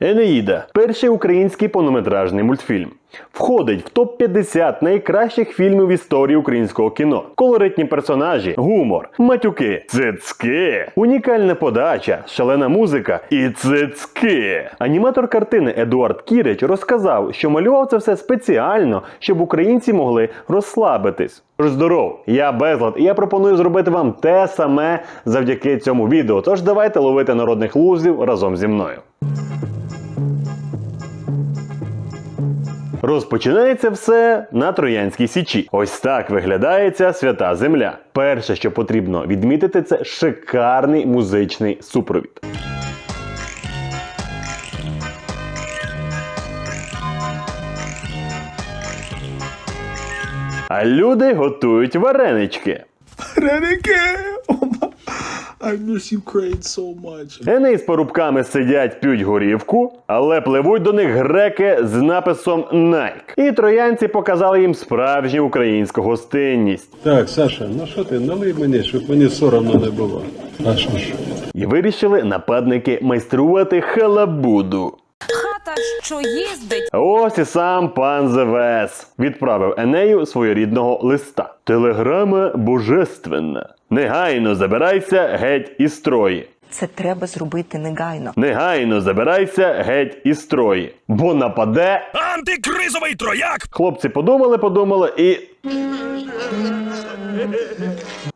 Енеїда перший український повнометражний мультфільм. Входить в топ-50 найкращих фільмів в історії українського кіно. Колоритні персонажі, гумор, матюки, цицьки, унікальна подача, шалена музика і цицьки. Аніматор картини Едуард Кірич розказав, що малював це все спеціально, щоб українці могли розслабитись. Тож здоров, я Безлад, і я пропоную зробити вам те саме завдяки цьому відео. Тож давайте ловити народних лузів разом зі мною. Розпочинається все на Троянській Січі. Ось так виглядає ця свята земля. Перше, що потрібно відмітити, це шикарний музичний супровід. А люди готують варенички. Oh my, I miss Ukraine so much. Еней з порубками сидять, п'ють горівку, але пливуть до них греки з написом Nike. І троянці показали їм справжню українську гостинність. Так, Саша, ну що ти, налий мені, щоб мені соромно не було. А що ж? І вирішили нападники майструвати халабуду. Хата, що їздить, Ось і сам пан Зевес відправив Енею своєрідного листа. Телеграма божественна. Негайно забирайся геть із строї. Це треба зробити негайно. Негайно забирайся геть із строї, бо нападе. Антикризовий трояк! Хлопці подумали, подумали і.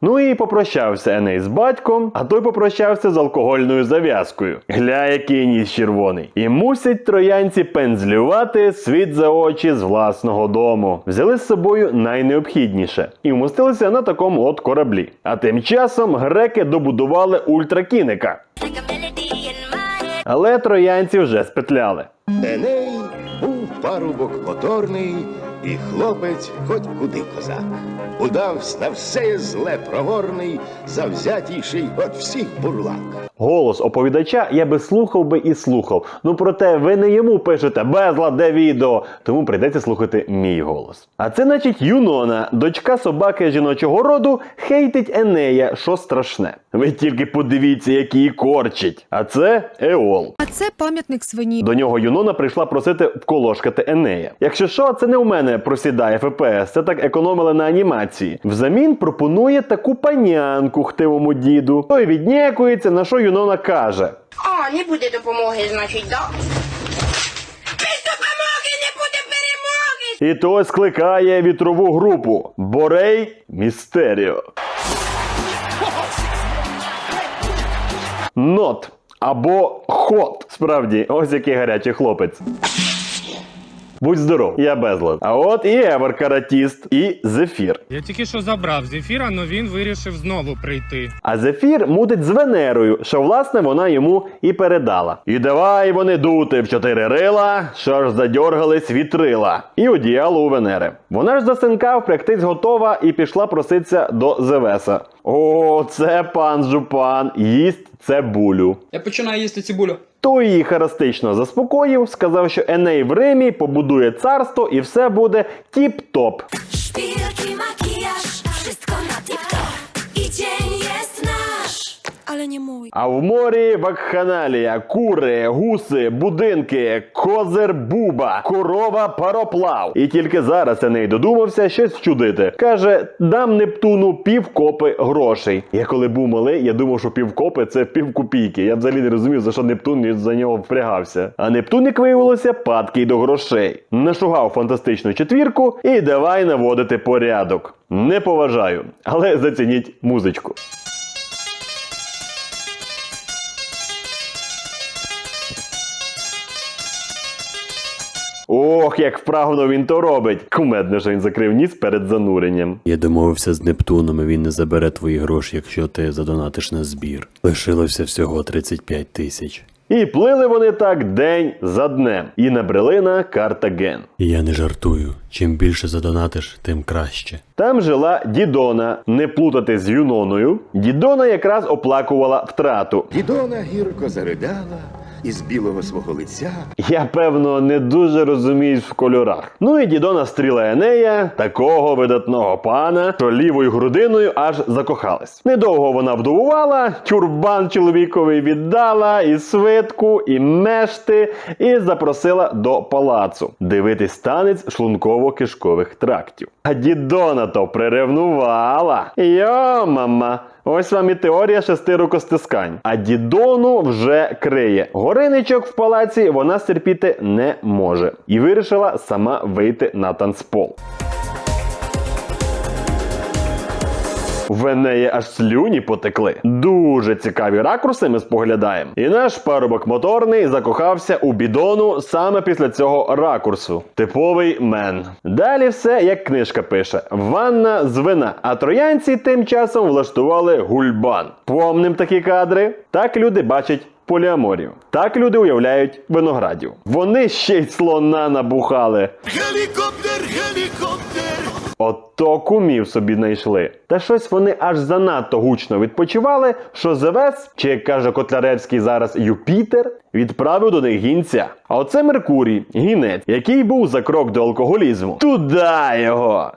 Ну і попрощався Еней з батьком, а той попрощався з алкогольною зав'язкою. Гля, який ніс червоний. І мусять троянці пензлювати світ за очі з власного дому. Взяли з собою найнеобхідніше і вмостилися на такому от кораблі. А тим часом греки добудували ультракіника. Але троянці вже спетляли. Еней парубок моторний, і хлопець хоч куди козак. Удавсь на все зле проворний, завзятійший от всіх бурлак. Голос оповідача я би слухав би і слухав. Ну проте ви не йому пишете безладе відео, тому прийдеться слухати мій голос. А це, значить, Юнона, дочка собаки жіночого роду, хейтить Енея, що страшне. Ви тільки подивіться, як її корчить. А це Еол. А це пам'ятник свині. До нього Юнона прийшла просити вколошкати Енея. Якщо що, це не у мене просідає ФПС, це так економили на анімації. Взамін пропонує таку панянку хтивому діду. Той віднякується, на що Юнона каже. А, не буде допомоги, значить, да? І той скликає вітрову групу Борей Містеріо. Нот або хот. Справді, ось який гарячий хлопець. Будь здоров, я безлад. А от і Евер Каратіст, і Зефір. Я тільки що забрав зефіра, але він вирішив знову прийти. А Зефір мутить з Венерою, що власне вона йому і передала. І давай вони дути в чотири рила, що ж задьоргались вітрила. І одіяло у Венери. Вона ж за синка впрягтись готова і пішла проситися до Зевеса. О, це пан Жупан, їсть цибулю. Я починаю їсти цибулю. Той її харастично заспокоїв, сказав, що Еней в Римі побудує царство і все буде тіп-топ. szpilki, Але не мой. А в морі вакханалія, кури, гуси, будинки, козир буба, корова пароплав. І тільки зараз Еней додумався щось вчудити. Каже: дам Нептуну півкопи грошей. Я коли був малий, я думав, що півкопи це півкопійки. Я взагалі не розумів, за що Нептун за нього впрягався. А Нептун, як виявилося, падкий до грошей. Нашугав фантастичну четвірку і давай наводити порядок. Не поважаю, але зацініть музичку. Ох, як вправно він то робить. Кумедно, що він закрив ніс перед зануренням. Я домовився з Нептуном, і він не забере твої гроші, якщо ти задонатиш на збір. Лишилося всього 35 тисяч. І плили вони так день за днем. І набрели на Картаген. Я не жартую. Чим більше задонатиш, тим краще. Там жила Дідона, не плутати з Юноною. Дідона якраз оплакувала втрату. Дідона гірко заридала, із білого свого лиця Я певно не дуже розуміюсь в кольорах. Ну і дідона стріла Енея, такого видатного пана, що лівою грудиною аж закохалась. Недовго вона вдовувала, тюрбан чоловікові віддала, і свитку, і мешти, і запросила до палацу дивитись танець шлунково-кишкових трактів. А дідона то приревнувала. Йо, мама. Ось вам і теорія шести рукостискань. А дідону вже криє. Гориничок в палаці вона стерпіти не може. І вирішила сама вийти на танцпол. В неї аж слюні потекли. Дуже цікаві ракурси ми споглядаємо. І наш парубок моторний закохався у бідону саме після цього ракурсу. Типовий мен. Далі все як книжка пише: ванна з вина. А троянці тим часом влаштували гульбан. Помним такі кадри. Так люди бачать. Поліаморію. Так люди уявляють виноградів. Вони ще й слона набухали. Гелікоптер, гелікоптер. Ото кумів собі знайшли. Та щось вони аж занадто гучно відпочивали, що Зевес, чи як каже Котляревський зараз Юпітер, відправив до них гінця. А оце Меркурій, гінець, який був за крок до алкоголізму. Туда його!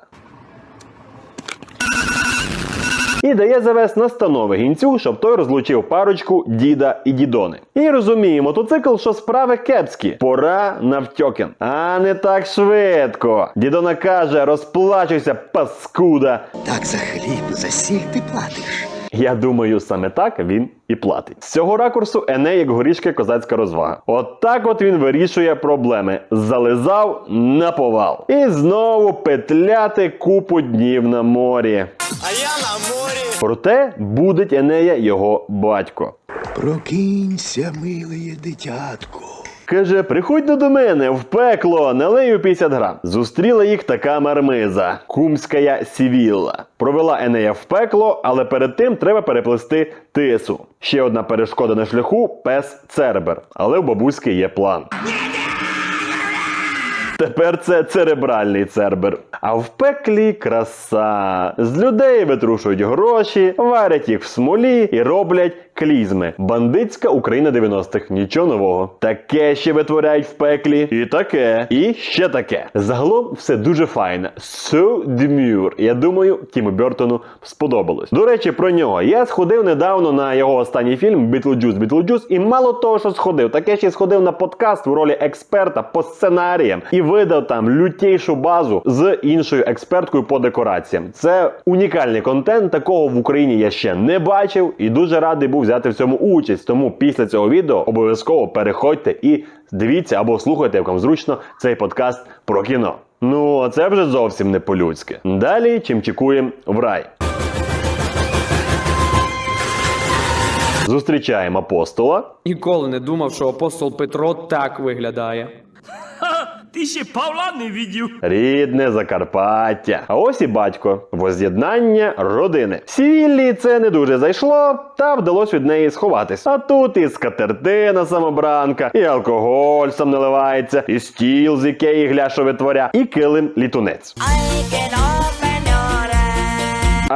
І дає завес настанови гінцю, щоб той розлучив парочку діда і дідони. І розуміє мотоцикл, що справи кепські. Пора навтьокен. А не так швидко. Дідона каже: розплачуйся, паскуда. так за хліб, за сіль ти платиш. Я думаю, саме так він і платить. З цього ракурсу Еней як горішки козацька розвага. От так от він вирішує проблеми. Зализав на повал. І знову петляти купу днів на морі. А я на морі. Проте будить Енея його батько. Прокинься, милиє дитятко. Каже, приходь до мене в пекло, налею 50 грам. Зустріла їх така мармиза, кумська сівілла. Провела Енея в пекло, але перед тим треба переплести тису. Ще одна перешкода на шляху пес Цербер. Але у бабуськи є план. Тепер це церебральний цербер. А в пеклі краса. З людей витрушують гроші, варять їх в смолі і роблять клізми. Бандитська Україна 90-х. Нічого нового. Таке ще витворяють в пеклі. І таке. І ще таке. Загалом все дуже файне. So demure. Я думаю, Тіму Бертону сподобалось. До речі, про нього. Я сходив недавно на його останній фільм Бітлджус Бітлджус, і мало того, що сходив, таке ще сходив на подкаст в ролі експерта по сценаріям і видав там лютейшу базу з іншою експерткою по декораціям. Це унікальний контент. Такого в Україні я ще не бачив і дуже радий був взяти в цьому участь. Тому після цього відео обов'язково переходьте і дивіться або слухайте, як вам зручно цей подкаст про кіно. Ну, а це вже зовсім не по-людськи. Далі чимчикуємо в рай. Зустрічаємо апостола. Ніколи не думав, що апостол Петро так виглядає. Ти ще Павла не відів. Рідне Закарпаття. А ось і батько. Воз'єднання родини. Сівіллі це не дуже зайшло, та вдалося від неї сховатись. А тут і скатертина самобранка, і алкоголь сам наливається, і стіл з ікеї гляшо витворя, і килим літунець.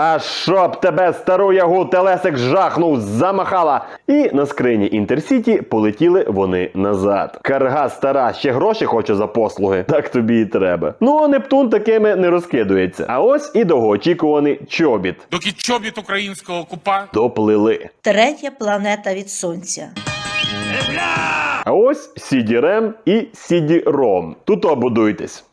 А щоб тебе стару ягу телесик жахнув, замахала. І на скрині Інтерсіті полетіли вони назад. Карга стара, ще гроші хоче за послуги. Так тобі і треба. Ну а Нептун такими не розкидується. А ось і довгоочікуваний чобіт. Доки чобіт українського купа. Доплили. Третя планета від сонця. А ось CD-REM і CD-ROM. Тут обудуйтесь.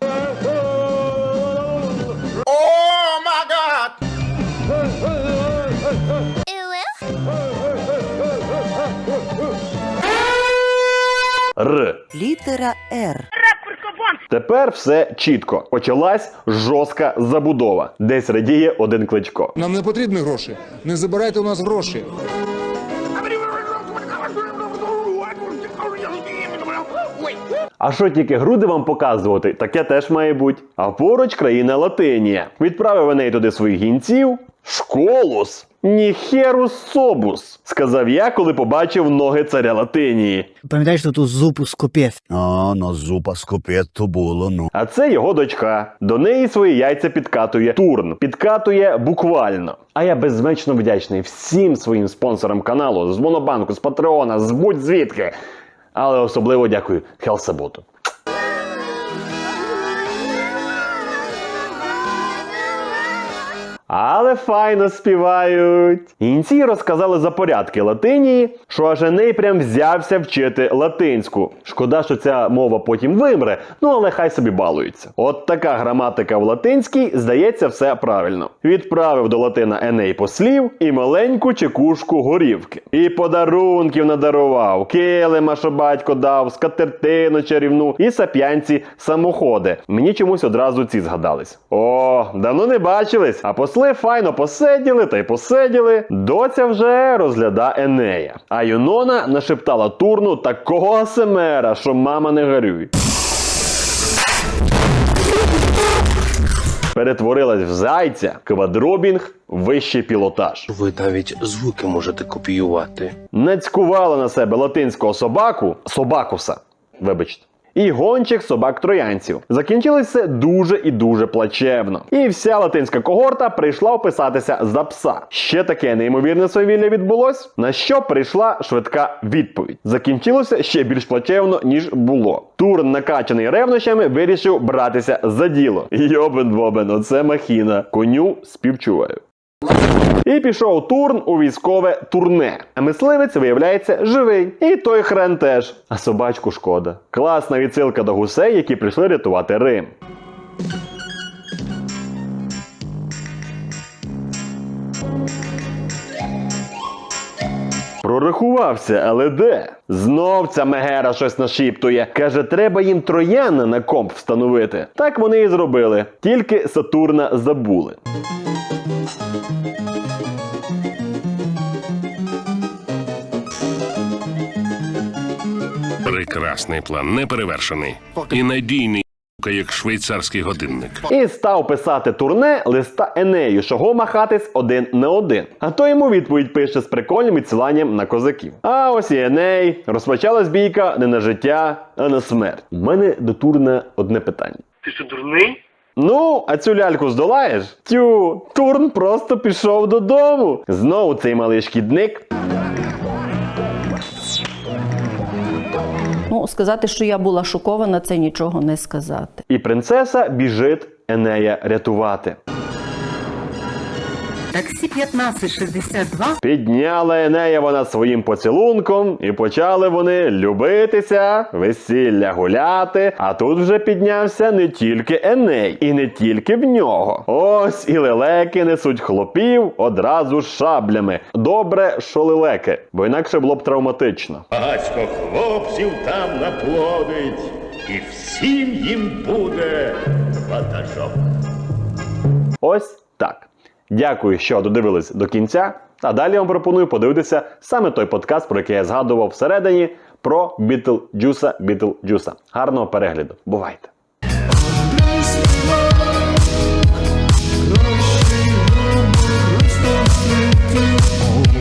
Р. Літера Р. Тепер все чітко. Почалась жорстка забудова. Десь радіє один кличко. Нам не потрібні гроші. Не забирайте у нас гроші. А що тільки груди вам показувати, таке теж має бути. А поруч країна Латинія. Відправив Еней туди своїх гінців. Школус! Ніхерус собус, сказав я, коли побачив ноги царя Латинії. Пам'ятаєш ту зупу з? А, на зупа скопець то було, ну. А це його дочка. До неї свої яйця підкатує Турн. Підкатує буквально. А я безмечно вдячний всім своїм спонсорам каналу з Монобанку, з Патреона, з будь-звідки. Але особливо дякую Хелсаботу. Але файно співають. Інці розказали за порядки латинії, що аж Еней прям взявся вчити латинську. Шкода, що ця мова потім вимре, ну але хай собі балуються. От така граматика в латинській, здається, все правильно. Відправив до Латина Еней послів і маленьку чекушку горівки. І подарунків надарував, килима, що батько дав, скатертину чарівну і сап'янці самоходи. Мені чомусь одразу ці згадались. О, давно не бачились, а посли файно посиділи та й посиділи. Доця вже розгляда Енея. А Юнона нашептала турну такого асемера, що мама не горюй. Перетворилась в зайця, квадробінг, вищий пілотаж. Ви навіть звуки можете копіювати. Нацькувала на себе латинського собаку, собакуса, вибачте. І гончих собак троянців. Закінчилось це дуже і дуже плачевно. І вся латинська когорта прийшла описатися за пса. Ще таке неймовірне свавілля відбулось, на що прийшла швидка відповідь. Закінчилося ще більш плачевно, ніж було. Турн, накачаний ревнощами, вирішив братися за діло. Йобен бобен, оце махіна. Коню співчуваю. І пішов Турн у військове турне. А мисливець, виявляється, живий. І той хрен теж. А собачку шкода. Класна відсилка до гусей, які прийшли рятувати Рим. Прорахувався, але де? Знов ця мегера щось нашіптує. Каже, треба їм трояна на комп встановити. Так вони і зробили. Тільки Сатурна забули. Прекрасний план, неперевершений. І надійний, як швейцарський годинник. І став писати турне листа Енею, чого махатись один на один. А то йому відповідь пише з прикольним відсиланням на козаків. А ось і Еней. Розпочалась бійка не на життя, а на смерть. У мене до Турна одне питання. Ти що, дурний? Ну, а цю ляльку здолаєш? Тю, Турн просто пішов додому. Знову цей малий шкідник. Сказати, що я була шокована, це нічого не сказати. І принцеса біжить Енея рятувати. Таксі 1562 Підняла Енея вона своїм поцілунком, і почали вони любитися, весілля гуляти. А тут вже піднявся не тільки Еней, і не тільки в нього. Ось і лелеки несуть хлопів одразу з шаблями. Добре, що лелеки, бо інакше було б травматично. Багацько хлопців там наплодить, і всім їм буде ватажок. Ось так. Дякую, що додивились до кінця. А далі вам пропоную подивитися саме той подкаст, про який я згадував всередині, про Бітлджуса Бітлджуса. Гарного перегляду. Бувайте!